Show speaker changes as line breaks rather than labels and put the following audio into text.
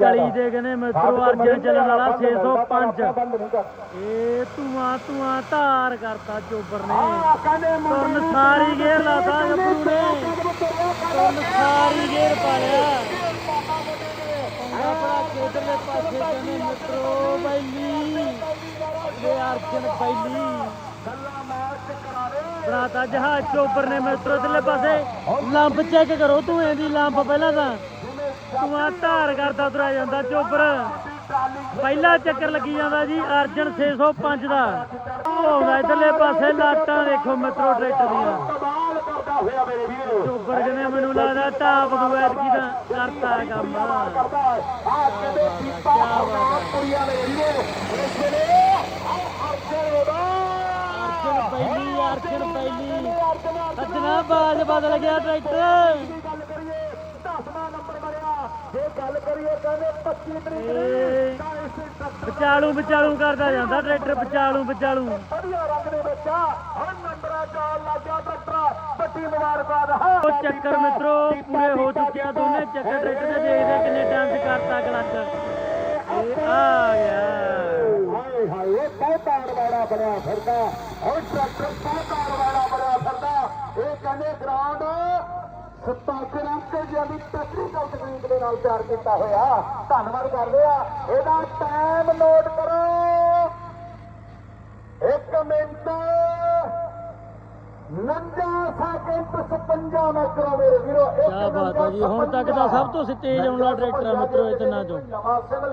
ਕਲੀ ਦੇ ਗਨੇ ਮਿੱਤਰੋ ਅਰਜਨ ਚੱਲਣ ਵਾਲਾ 605
ਬੰਦ ਨਹੀਂ ਕਰ
ਏ ਧੂਆਂ ਧੂਆਂ ਧਾਰ ਕਰਤਾ ਚੋਬਰ ਨੇ।
ਕਹਿੰਦੇ
ਤੁਰਨ ਸਾਰੀ ਗੇਰ ਲਾਤਾ ਗੱਭਰੂ ਨੇ। ਤੁਰਨ ਸਾਰੀ ਗੇਰ ਪਾ ਲਿਆ। ਆਪਣਾ ਕੇਦਰਲੇ ਪਾਸੇ ਕਹਿੰਦੇ ਮਿੱਤਰੋ ਬੈਲੀ। ਇਹ ਅਰਜਨ ਬੈਲੀ।
ਗੱਲਾਂ
ਬਣਾਤਾ ਜਹਾਜ਼ ਚੋਬਰ ਨੇ ਮਿੱਤਰੋ ਇਧਰਲੇ ਪਾਸੇ। ਲੰਬ ਚੈੱਕ ਕਰੋ ਤੂੰ ਇਹਦੀ ਲੰਬ ਪਹਿਲਾਂ ਤਾਂ। ਧੂਆਂ ਧਾਰ ਕਰਦਾ ਤੁਰਿਆ ਜਾਂਦਾ ਚੋਬਰ ਪਹਿਲਾ ਚੱਕਰ ਲੱਗੀ ਜਾਂਦਾ ਜੀ ਅਰਜਨ 605 ਦਾ। ਆਉਂਦਾ ਇਧਰਲੇ ਪਾਸੇ ਲਾਟਾਂ ਦੇਖੋ ਮਿੱਤਰੋ ਟਰੈਕਟਰ ਦੀਆਂ।
ਕਮਾਲ
ਕਹਿੰਦੇ ਮੈਨੂੰ ਲੱਗਦਾ ਟਾਪ ਦੂ ਐਤਕੀ ਦਾ ਕਰਤਾ ਕੰਮ।
ਆ ਕਦੇ ਪੀਪਾ ਖਰਾਬ ਮੇਰੇ ਵੀਰੋ ਇਸ ਵੇਲੇ ਅਰਜਨ
ਪਹਿਲੀ ਅਰਜਨ ਪਹਿਲੀ। ਸੱਜਣਾ ਬਾਜ ਬਦਲ ਗਿਆ ਟਰੈਕਟਰ
ਦੀ ਗੱਲ ਕਰੀਏ 10ਵਾਂ ਨੰਬਰ ਬਣਿਆ ਜੇ ਗੱਲ ਕਰੀਏ ਕਹਿੰਦੇ 25 ਤਰੀਕ
ਏ,
ਨੂੰ ਤਾਂ ਇਸ ਟਰੱਕ
ਵਿਚਾਲੂ ਵਿਚਾਲੂ ਕਰਦਾ ਜਾਂਦਾ ਟਰੈਕਟਰ ਵਿਚਾਲੂ ਵਿਚਾਲੂ।
ਵਧੀਆ ਰੰਗ ਦੇ ਵਿੱਚ ਆ। ਹੁਣ ਨੰਬਰਾਂ ਚਾਲ ਲੱਗਿਆ ਟਰੈਕਟਰ। ਵੱਡੀ ਮੁਬਾਰਕਬਾਦ। ਹਾਂ
ਉਹ ਚੱਕਰ ਮਿੱਤਰੋ ਪੂਰੇ ਹੋ ਚੁੱਕੇ ਆ ਦੋਨੇ ਚੱਕਰ ਟਰੈਕਟਰ ਦੇ ਦੇਖਦੇ ਕਿੰਨੇ ਟਾਈਮ 'ਚ ਕਰਤਾ ਕਲੱਚ। ਆ ਗਿਆ।
ਹਾਏ ਹਾਏ ਬਹੁਤਾ ਅੜਵਾੜਾ ਬਣਿਆ ਫਿਰਦਾ? ਹੁਣ ਟਰੈਕਟਰ ਬਹੁਤਾ ਬਣਿਆ ਫਿਰਦਾ ਇਹ ਕਹਿੰਦੇ ਗਰਾਊਂਡ ਸਤਾਕਰ ਅੰਕਲ ਜੀ ਦੀ ਟੈਕਨੀਕਲ ਤਕਨੀਕ ਦੇ ਨਾਲ ਤਿਆਰ ਕੀਤਾ ਹੋਇਆ। ਧੰਨਵਾਦ ਕਰਦੇ ਆ। ਇਹਦਾ ਟਾਈਮ ਨੋਟ ਕਰੋ। 1 ਮਿੰਟ। 49 ਸੈਕਿੰਡ 56 ਮਾਈਕਰੋ ਮੇਰੇ ਵੀਰੋ
ਕਿਆ ਬਾਤ ਜੀ। ਹੁਣ ਤੱਕ ਦਾ ਸਭ ਤੋਂ ਤੇਜ਼ ਆਉਣ ਵਾਲਾ ਟਰੈਕਟਰ ਮਿੱਤਰੋ ਇਹ ਤਿੰਨਾਂ ਚੋਂ।
ਨਵਾਂ ਸਿਵਲ